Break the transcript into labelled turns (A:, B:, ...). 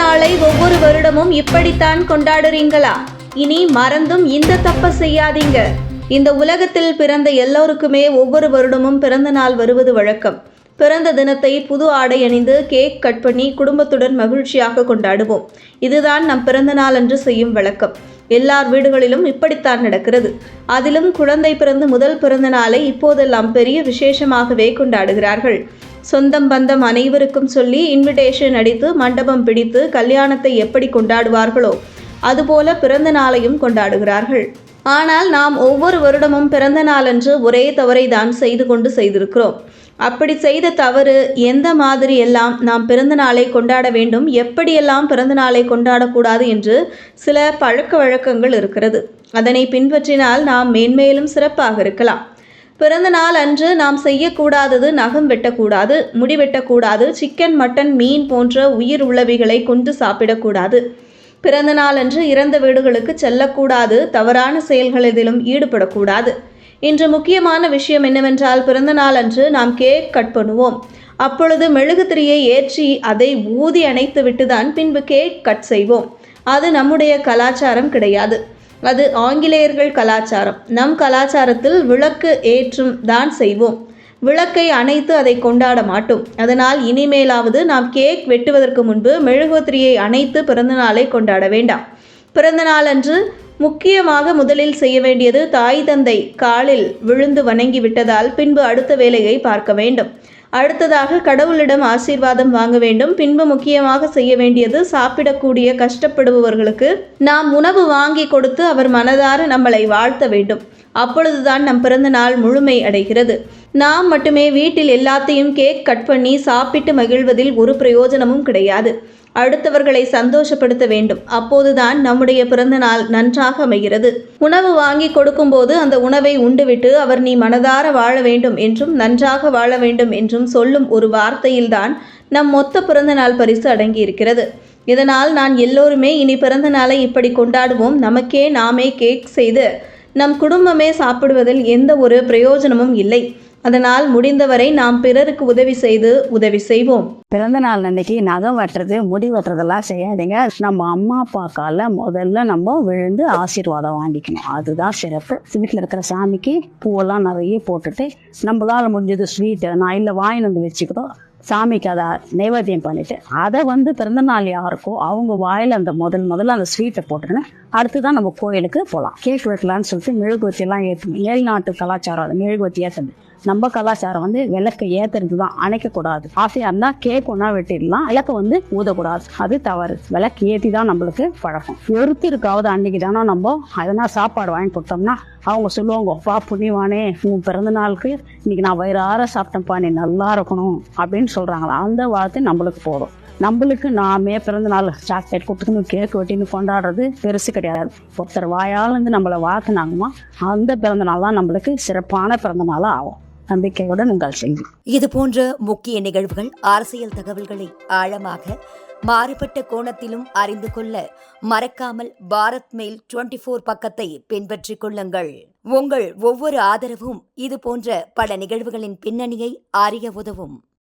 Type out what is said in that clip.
A: நாளை ஒவ்வொரு வருடமும் இப்படித்தான் கொண்டாடுறீங்களா? இனி மறந்தும் இந்த தப்ப செய்யாதீங்க. இந்த உலகத்தில் பிறந்த எல்லோருக்குமே ஒவ்வொரு வருடமும் பிறந்த நாள் வருவது வழக்கம். பிறந்த தினத்தை புது ஆடை அணிந்து கேக் கட் பண்ணி குடும்பத்துடன் மகிழ்ச்சியாக கொண்டாடுவோம். இதுதான் நம் பிறந்த நாள் அன்று செய்யும் வழக்கம். எல்லார் வீடுகளிலும் இப்படித்தான் நடக்கிறது. அதிலும் குழந்தை பிறந்து முதல் பிறந்த நாளை இப்போதெல்லாம் பெரிய விசேஷமாகவே கொண்டாடுகிறார்கள். சொந்தம் பந்தம் அனைவருக்கும் சொல்லி இன்விடேஷன் அடித்து மண்டபம் பிடித்து கல்யாணத்தை எப்படி கொண்டாடுவார்களோ அதுபோல பிறந்த நாளையும் கொண்டாடுகிறார்கள். ஆனால் நாம் ஒவ்வொரு வருடமும் பிறந்த நாளன்று ஒரே தவறை தான் செய்து கொண்டு செய்திருக்கிறோம். அப்படி செய்த தவறு எந்த மாதிரி எல்லாம் நாம் பிறந்த நாளை கொண்டாட வேண்டும் எப்படியெல்லாம் பிறந்த நாளை கொண்டாடக்கூடாது என்று சில பழக்க வழக்கங்கள் இருக்கிறது. அதனை பின்பற்றினால் நாம் மேன்மேலும் சிறப்பாக இருக்கலாம். பிறந்த நாள் அன்று நாம் செய்யக்கூடாதது நகம் வெட்டக்கூடாது முடி வெட்டக்கூடாது சிக்கன் மட்டன் மீன் போன்ற உயிர் உள்ளவைகளை கொண்டு சாப்பிடக்கூடாது. பிறந்த நாள் அன்று இறந்த வீடுகளுக்கு செல்லக்கூடாது தவறான செயல்கள் எதிலும் ஈடுபடக்கூடாது. இன்று முக்கியமான விஷயம் என்னவென்றால் பிறந்த நாள் அன்று நாம் கேக் கட் பண்ணுவோம். அப்பொழுது மெழுகுத்திரியை ஏற்றி அதை ஊதி அணைத்து விட்டுதான் பின்பு கேக் கட் செய்வோம். அது நம்முடைய கலாச்சாரம் கிடையாது. அது ஆங்கிலேயர்கள் கலாச்சாரம். நம் கலாச்சாரத்தில் விளக்கு ஏற்றும் தான் செய்வோம். விளக்கை அணைத்து அதை கொண்டாட மாட்டோம். அதனால் இனிமேலாவது நாம் கேக் வெட்டுவதற்கு முன்பு மெழுகுவத்திரியை அணைத்து பிறந்தநாளை கொண்டாட வேண்டாம். பிறந்தநாளன்று முக்கியமாக முதலில் செய்ய வேண்டியது தாய் தந்தை காலில் விழுந்து வணங்கி விட்டதால் பின்பு அடுத்த வேலையை பார்க்க வேண்டும். அடுத்ததாக கடவுளிடம் ஆசீர்வாதம் வாங்க வேண்டும். பின்பு முக்கியமாக செய்ய வேண்டியது சாப்பிடக்கூடிய கஷ்டப்படுபவர்களுக்கு நாம் உணவு வாங்கி கொடுத்து அவர் மனதார நம்மளை வாழ்த்த வேண்டும். அப்பொழுதுதான் நம் பிறந்த நாள் முழுமை அடைகிறது. நாம் மட்டுமே வீட்டில் எல்லாத்தையும் கேக் கட் பண்ணி சாப்பிட்டு மகிழ்வதில் ஒரு பிரயோஜனமும் கிடையாது. அடுத்தவர்களை சந்தோஷப்படுத்த வேண்டும். அப்போதுதான் நம்முடைய பிறந்த நாள் நன்றாக அமைகிறது. உணவு வாங்கி கொடுக்கும்போது அந்த உணவை உண்டுவிட்டு அவர் நீ மனதார வாழ வேண்டும் என்றும் நன்றாக வாழ வேண்டும் என்றும் சொல்லும் ஒரு வார்த்தையில்தான் நம் மொத்த பிறந்த நாள் பரிசு அடங்கியிருக்கிறது. இதனால் நான் எல்லோருமே இனி பிறந்த நாளை இப்படி கொண்டாடுவோம். நமக்கே நாமே கேக் செய்து நம் குடும்பமே சாப்பிடுவதில் எந்த ஒரு பிரயோஜனமும் இல்லை. அதனால் முடிந்தவரை நாம் பிறருக்கு உதவி செய்து உதவி செய்வோம்.
B: பிறந்த நாள் அன்னைக்கு நகம் வெட்டுறது முடி வெட்டுறதெல்லாம் செய்யாதீங்க. நம்ம அம்மா அப்பா கால முதல்ல நம்ம விழுந்து ஆசீர்வாதம் வாங்கிக்கணும். அதுதான் சிறப்பு. வீட்டில் இருக்கிற சாமிக்கு பூவெல்லாம் நிறைய போட்டுட்டு நம்மளால முடிஞ்சது ஸ்வீட்டு நான் இல்லை வாங்கிட்டு வந்து வச்சுக்கிட்டோம் சாமிக்கு அதை நைவேத்தியம் பண்ணிட்டு அதை வந்து பிறந்தநாள் யாருக்கோ அவங்க வாயில் அந்த முதல் முதல்ல அந்த ஸ்வீட்டை போட்டுருன்னு அடுத்து தான் நம்ம கோயிலுக்கு போகலாம் கேக் வெட்டலான்னு சொல்லிட்டு மெழுகுவத்தியெல்லாம் எல்லாம் ஏழு நாட்டு கலாச்சாரம் அது மெழுகுவத்தி ஏற்றுறது நம்ம கலாச்சாரம் வந்து விளக்கு ஏத்துறது தான் அணைக்கக்கூடாது. ஆசையாக இருந்தால் கேக் ஒன்றா வெட்டிடலாம் விளக்கு வந்து ஊதக்கூடாது. அது தவறு. விளக்கு ஏற்றி தான் நம்மளுக்கு பழக்கம். ஒருத்தருக்காவது அன்னைக்கு தானே நம்ம எதனா சாப்பாடு வாங்கி கொடுத்தோம்னா அவங்க சொல்லுவாங்க அப்பா புண்ணியவானே உன் பிறந்த நாளுக்கு இன்னைக்கு நான் வயிறார சாப்பிட்டேன்ப்பா நீ நல்லா இருக்கணும் அப்படின்னு சொல்கிறாங்களா அந்த வார்த்தை நம்மளுக்கு போதும். நம்மளுக்கு நாமே பிறந்த நாள் சாக்லேட் கொடுத்துக்கணும் கேக் வெட்டின்னு கொண்டாடுறது பெருசு கிடையாது. ஒருத்தர் வாயாலேருந்து நம்மளை வாக்குனாங்கம்மா அந்த பிறந்த நாள் தான் நம்மளுக்கு சிறப்பான பிறந்த நாளாக ஆகும். நம்பிக்கையுடன் உங்கள் செய்தி
C: இது போன்ற முக்கிய நிகழ்வுகள் அரசியல் தகவல்களை ஆழமாக மாறுபட்ட கோணத்திலும் அறிந்து கொள்ள மறக்காமல் பாரத் மெயில் டுவெண்ட்டி ஃபோர் பக்கத்தை பின்பற்றிக் கொள்ளுங்கள். உங்கள் ஒவ்வொரு ஆதரவும் இது போன்ற பல நிகழ்வுகளின் பின்னணியை அறிய உதவும்.